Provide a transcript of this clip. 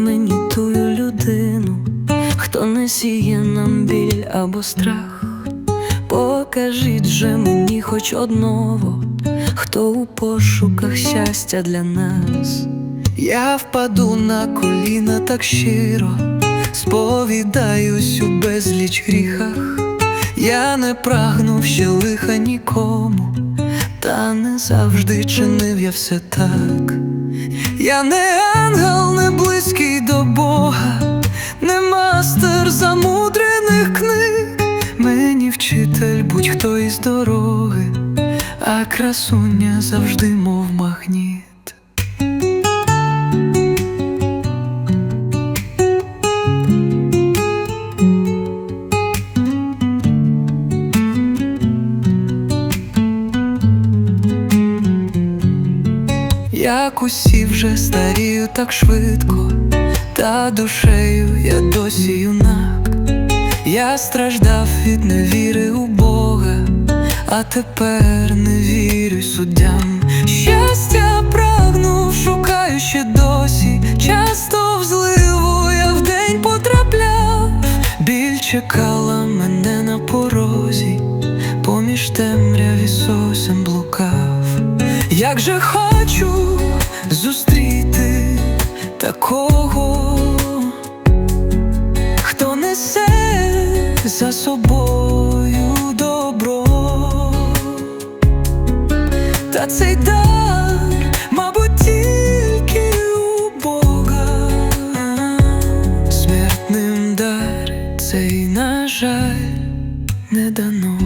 мені тую людину, хто не сіє нам біль або страх. Покажіть же мені хоч одного, хто у пошуках щастя для нас. Я впаду на коліна так щиро, сповідаюсь у безліч гріхах. Я не прагнув ще лиха нікому, та не завжди чинив я все так. Я не ангел, не близький до Бога, не мастер замудрених книг. Мені вчитель будь-хто із дороги, а красуня завжди, мов магніт. Як усі вже старію так швидко, та душею я досі юнак. Я страждав від невіри у Бога, а тепер не вірю суддям. Щастя прагну, шукаю ще досі. Часто в зливу я вдень потрапляв, біль чекала мене на порозі, поміж темряві сосен блукав. Як же хочу зустріти такого, хто несе за собою добро, та цей дар, мабуть, тільки у Бога, смертним дар цей, на жаль, не дано.